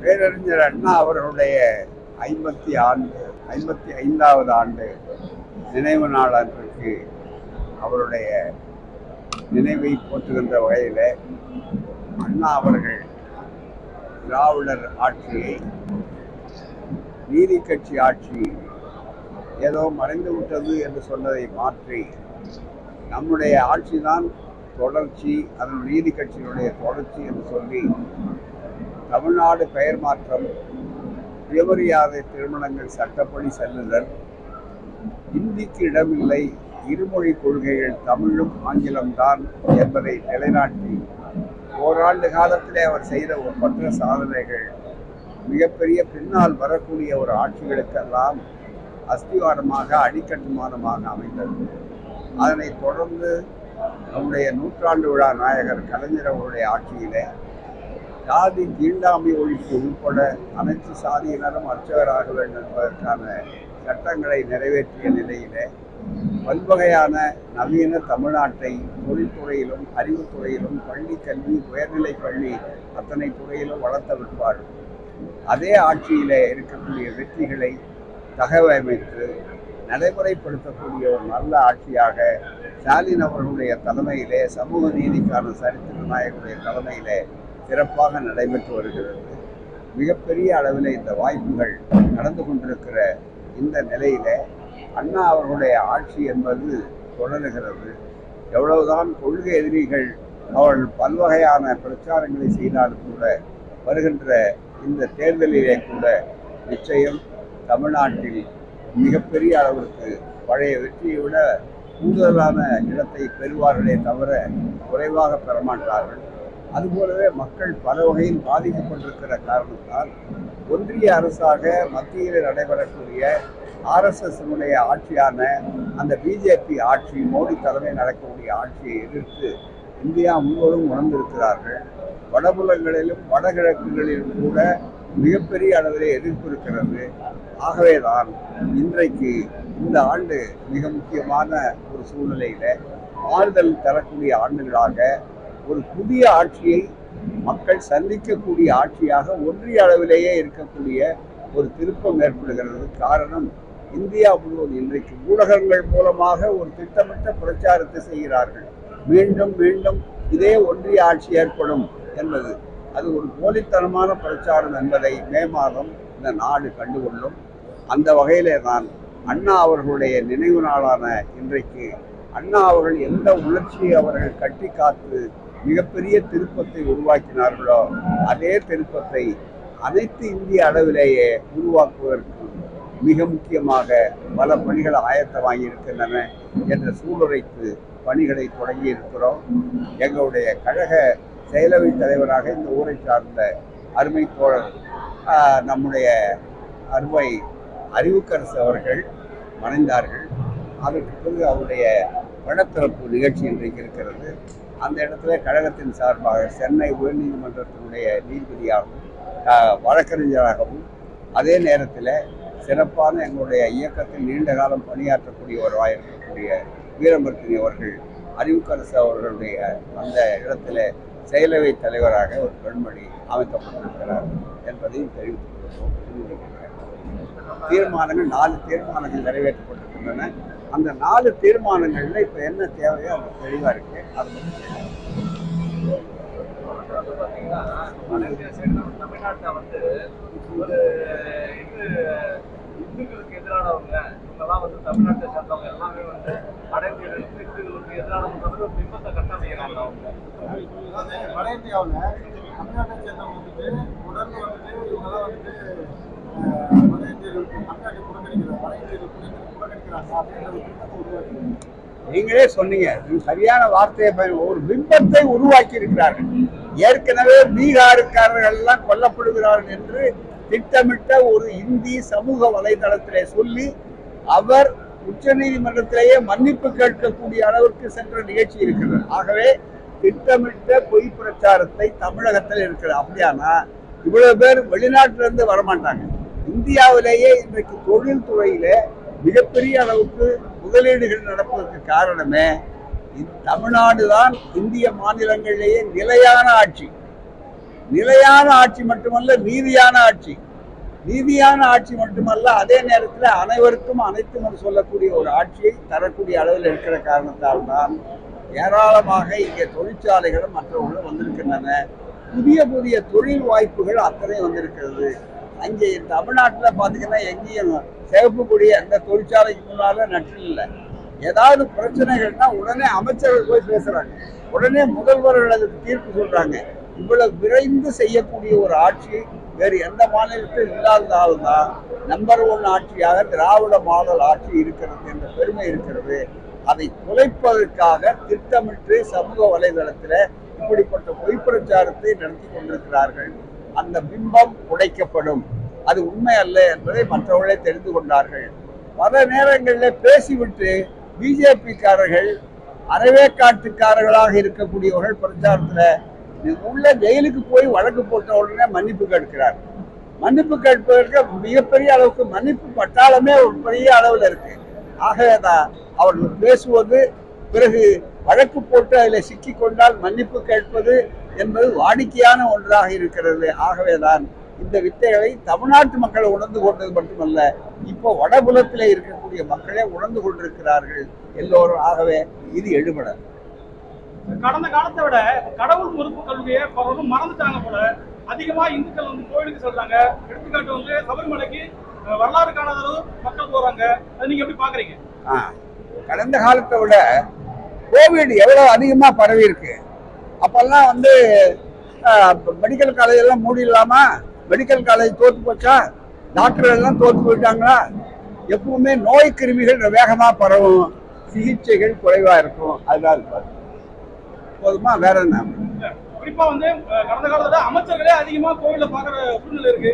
பேரறிஞர் அண்ணா அவர்களுடைய ஐம்பத்தி ஆண்டு ஐம்பத்தி ஐந்தாவது ஆண்டு நினைவு நாள் அன்றைக்கு அவருடைய நினைவை போற்றுகின்ற வகையில் அண்ணா அவர்கள் திராவிடர் ஆட்சியை நீதி கட்சி ஆட்சி ஏதோ மறைந்து விட்டது என்று சொன்னதை மாற்றி நம்முடைய ஆட்சிதான் தொடர்ச்சி அதன் நீதி கட்சியினுடைய தொடர்ச்சி என்று சொல்லி தமிழ்நாடு பெயர் மாற்றம் சுயமரியாதை திருமணங்கள் சட்டப்படி செல்லுதல் இந்திக்கு இடமில்லை இருமொழி கொள்கைகள் தமிழும் ஆங்கிலம்தான் என்பதை நிலைநாட்டி ஓராண்டு காலத்திலே அவர் செய்த பற்ற சாதனைகள் மிகப்பெரிய பின்னால் வரக்கூடிய ஒரு ஆட்சிகளுக்கெல்லாம் அஸ்திவாரமாக அடிக்கட்டுமானமாக அமைந்தது. அதனைத் தொடர்ந்து நம்முடைய நூற்றாண்டு விழா நாயகர் கலைஞர் அவருடைய ஆட்சியிலே ஜாதி தீண்டாமை ஒழிப்பு உட்பட அனைத்து சாதியினரும் அர்ச்சகராக வேண்டும் என்பதற்கான சட்டங்களை நிறைவேற்றிய நிலையிலே பல்வகையான நவீன தமிழ்நாட்டை தொழில்துறையிலும் அறிவுத்துறையிலும் பள்ளி கல்வி உயர்நிலை பள்ளி அத்தனை துறையிலும் வளர்த்த விடுவார்கள். அதே ஆட்சியிலே இருக்கக்கூடிய வெற்றிகளை தகவமைத்து நடைமுறைப்படுத்தக்கூடிய ஒரு நல்ல ஆட்சியாக ஸ்டாலின் அவர்களுடைய தலைமையிலே சமூக நீதிக்கான சரித்திர நாயகருடைய தலைமையிலே சிறப்பாக நடைபெற்று வருகிறது. மிகப்பெரிய அளவில் இந்த வாய்ப்புகள் நடந்து கொண்டிருக்கிற இந்த நிலையில அண்ணா அவர்களுடைய ஆட்சி என்பது தொடருகிறது. எவ்வளவுதான் கொள்கை எதிரிகள் அவர்கள் பல்வகையான பிரச்சாரங்களை செய்தாலும் கூட வருகின்ற இந்த தேர்தலிலே கூட நிச்சயம் தமிழ்நாட்டில் மிகப்பெரிய அளவிற்கு பழைய வெற்றியை விட கூடுதலான இடத்தை பெறுவார்களே தவிர குறைவாக பெறமாட்டார்கள் அதுபோலவே மக்கள் பல வகையில் பாதிக்கப்பட்டிருக்கிற காரணத்தால் ஒன்றிய அரசாக மத்தியில் நடைபெறக்கூடிய ஆர்எஸ்எஸ்னுடைய ஆட்சியான அந்த பிஜேபி ஆட்சி மோடி தலைமை நடக்கக்கூடிய ஆட்சியை எதிர்த்து இந்தியா முழுவதும் உணர்ந்திருக்கிறார்கள். வடபுலங்களிலும் வடகிழக்குகளிலும் கூட மிகப்பெரிய அளவிலே எதிர்ப்பு இருக்கிறது. ஆகவேதான் இன்றைக்கு இந்த ஆண்டு மிக முக்கியமான ஒரு சூழ்நிலையில ஆறுதல் தரக்கூடிய ஆண்டுகளாக ஒரு புதிய ஆட்சியை மக்கள் சந்திக்கக்கூடிய ஆட்சியாக ஒன்றிய அளவிலேயே இருக்கக்கூடிய ஒரு திருப்பம் ஏற்படுகிறது காரணம் இந்தியா முழுவதும் இன்றைக்கு ஊடகங்கள் மூலமாக ஒரு திட்டமிட்ட பிரச்சாரத்தை செய்கிறார்கள். மீண்டும் மீண்டும் இதே ஒன்றிய ஆட்சி ஏற்படும் என்பது. அது ஒரு போலித்தனமான பிரச்சாரம் என்பதை மே மாதம் இந்த நாடு கண்டுகொள்ளும். அந்த வகையிலே தான் அண்ணா அவர்களுடைய நினைவு நாளான இன்றைக்கு அண்ணா அவர்கள் எந்த உணர்ச்சியை அவர்கள் கட்டி காத்து மிகப்பெரிய திருப்பத்தை உருவாக்கினார்களோ அதே திருப்பத்தை அனைத்து இந்திய அளவிலேயே உருவாக்குவதற்கு மிக முக்கியமாக பல பணிகள் ஆயத்தமாகி இருக்கின்றன என்ற சூளுரைத்து பணிகளை தொடங்கி இருக்கிறோம் எங்களுடைய கழக செயலவை தலைவராக இந்த ஊரை சார்ந்த அருமை தோழர் நம்முடைய அருமை அறிவுக்கரசு அவர்கள் மறைந்தார்கள். அதற்கு பிறகு அவருடைய வடத்திறப்பு நிகழ்ச்சி இன்றைக்கு இருக்கிறது. அந்த இடத்துல கழகத்தின் சார்பாக சென்னை உயர்நீதிமன்றத்தினுடைய நீதிபதியாகவும் வழக்கறிஞராகவும் அதே நேரத்தில் சிறப்பான எங்களுடைய இயக்கத்தில் நீண்ட காலம் பணியாற்றக்கூடியவராக இருக்கக்கூடிய வீரமர்த்தினி அவர்கள் அறிவுக்கரசு அவர்களுடைய அந்த இடத்துல செயலவை தலைவராக ஒரு பெண்மணி அமைக்கப்பட்டிருக்கிறார் என்பதையும் தெரிவித்துக் கொள்கிறோம் தீர்மானங்கள் நாலு தீர்மானங்கள் நிறைவேற்றப்பட்டிருக்கின்றன. அந்த நாலு தீர்மானங்கள்ல இப்ப என்ன தேவையோ அது தெளிவா இருக்கு. அது மட்டும் வந்து வந்து ஒரு இது இந்துக்களுக்கு எதிரானவங்க இவங்கெல்லாம் வந்து தமிழ்நாட்டை சேர்ந்தவங்க எல்லாமே வந்து வட இந்தியாவில் தமிழ்நாட்டை வந்துட்டு இவங்கெல்லாம் வந்துட்டு வட இந்தியர்களுக்கு தமிழ்நாட்டை வட இந்தியர்களுக்கு புறக்கணிக்கிறாங்க அப்படின்ற பிம்பத்தை உருவாக்கி நீங்களே சொன்னீங்க சரியான வார்த்தையை பயன் ஒரு பிம்பத்தை உருவாக்கி இருக்கிறார்கள் ஏற்கனவே பீகாருக்காரர்கள் எல்லாம் கொல்லப்படுகிறார்கள் என்று திட்டமிட்ட ஒரு இந்தி சமூக வலைதளத்திலே சொல்லி அவர் உச்சநீதிமன்றத்திலேயே மன்னிப்பு கேட்கக்கூடிய அளவிற்கு சென்ற நிகழ்ச்சி இருக்கிறது. ஆகவே திட்டமிட்ட பொய் பிரச்சாரத்தை தமிழகத்தில் இருக்கிறது அப்படியானா இவ்வளவு பேர் வெளிநாட்டிலிருந்து வரமாட்டாங்க. இந்தியாவிலேயே இன்றைக்கு தொழில் துறையிலே மிகப்பெரிய அளவுக்கு முதலீடுகள் நடப்பதற்கு காரணமே தமிழ்நாடு தான் இந்திய மாநிலங்களிலேயே நிலையான ஆட்சி. நிலையான ஆட்சி மட்டுமல்ல நீதியான ஆட்சி. நீதியான ஆட்சி மட்டுமல்ல அதே நேரத்தில் அனைவருக்கும் அனைத்தும் என்று சொல்லக்கூடிய ஒரு ஆட்சியை தரக்கூடிய அளவில் இருக்கிற காரணத்தால் தான் ஏராளமாக இங்கே தொழிற்சாலைகளும் மற்றவர்களும் வந்திருக்கின்றன. புதிய புதிய தொழில் வாய்ப்புகள் அத்தனை வந்திருக்கிறது. அங்கே தமிழ்நாட்டில் பார்த்தீங்கன்னா எங்கேயும் சிவப்பு கொடி அந்த தொழிற்சாலைக்கு முன்னால நட்டு இல்லை. ஏதாவது பிரச்சனைகள்னா உடனே அமைச்சர்கள் போய் பேசுறாங்க. உடனே முதல்வர்கள் அதுக்கு தீர்ப்பு சொல்றாங்க. இவ்வளவு விரைந்து செய்யக்கூடிய ஒரு ஆட்சி வேறு எந்த மாநிலத்திலும் இல்லாததால் தான் நம்பர் ஒன் ஆட்சியாக திராவிட மாடல் ஆட்சி இருக்கிறது என்ற பெருமை இருக்கிறது. அதை குலைப்பதற்காக திட்டமிட்டு சமூக வலைதளத்தில் இப்படிப்பட்ட பொய் பிரச்சாரத்தை நடத்தி கொண்டிருக்கிறார்கள். அந்த பிம்பம் உடைக்கப்படும். அது உண்மை அல்ல என்பதை மற்றவர்களே தெரிந்து கொண்டார்கள். பல நேரங்களில் பேசிவிட்டு பிஜேபிக்காரர்கள் அரவேக்காட்டுக்காரர்களாக இருக்கக்கூடியவர்கள் பிரச்சாரத்தில் உள்ள ஜெயிலுக்கு போய் வழக்கு போட்ட உடனே மன்னிப்பு கேட்கிறார். மன்னிப்பு கேட்பதற்கு மிகப்பெரிய அளவுக்கு மன்னிப்பு பட்டாளமே ஒரு பெரிய அளவில் இருக்கு. ஆகவேதான் அவர் பேசுவது பிறகு வழக்கு போட்டு அதில் சிக்கி கொண்டால் மன்னிப்பு கேட்பது என்பது வாடிக்கையான ஒன்றாக இருக்கிறது. ஆகவேதான் இந்த வித்தைகளை தமிழ்நாட்டு மக்கள் உணர்ந்து கொண்டது மட்டுமல்ல இப்போ வடபுலத்தில் இருக்கக்கூடிய மக்களே உணர்ந்து கொண்டிருக்கிறார்கள் எல்லோரும். ஆகவே இது எடுபட கடந்த காலத்தை விட கடவுள் மறுப்பு கல்வியை பலரும் மறந்துட்டாங்க போல. அதிகமா இந்துக்கள் வந்து கோயிலுக்கு செல்றாங்க. எடுத்துக்காட்டு வந்து சபரிமலைக்கு வரலாறு காணாத அளவு மக்கள் போறாங்க. அது நீங்க எப்படி பாக்குறீங்க? ஆ, கடந்த காலத்தை விட கோவிட் எவ்வளவு அதிகமா பரவி இருக்கு? அப்பெல்லாம் வந்து மெடிக்கல் காலேஜ் எல்லாம் மூடி இல்லாமல் மெடிக்கல் காலேஜ் தோத்து போச்சா? டாக்டர் எல்லாம் தோத்து போயிட்டாங்களா? எப்பவுமே நோய் கிருமிகள் வேகமா பரவும். சிகிச்சைகள் குறைவா இருக்கும். அதுதான் இருப்பாரு போதுமா? வேற என்ன? குறிப்பா வந்து கடந்த காலத்துல அமைச்சர்களே அதிகமா கோவில பாக்குற சூழ்நிலை இருக்கு.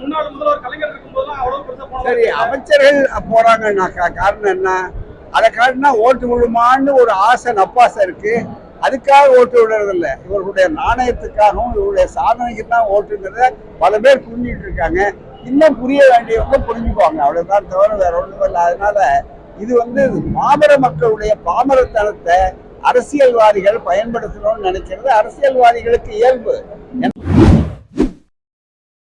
முன்னாள் முதல்வர் கலைஞர் இருக்கும்போதெல்லாம் அவ்வளவு பெருசா சரி அமைச்சர்கள் போறாங்கன்னாக்கா காரணம் என்ன? அதை காட்டினா ஓட்டு விழுமான்னு ஒரு ஆசை நப்பாசை இருக்கு. அதுக்காக ஓட்டு விடுறதில்ல. இவர்களுடைய நாணயத்துக்காகவும் இவருடைய சாதனைக்கு தான் ஓட்டுங்கிறத பல பேர் புரிஞ்சுட்டு இருக்காங்க. இன்னும் புரிய வேண்டியவங்க புரிஞ்சுக்குவாங்க. அவ்வளவுதான் தவிர வேற ஒன்றும் இல்லை அதனால இது வந்து மாபெர மக்களுடைய பாமரத்தனத்தை அரசியல்வாதிகள் பயன்படுத்தணும்னு நினைக்கிறது. அரசியல்வாதிகளுக்கு இயல்பு.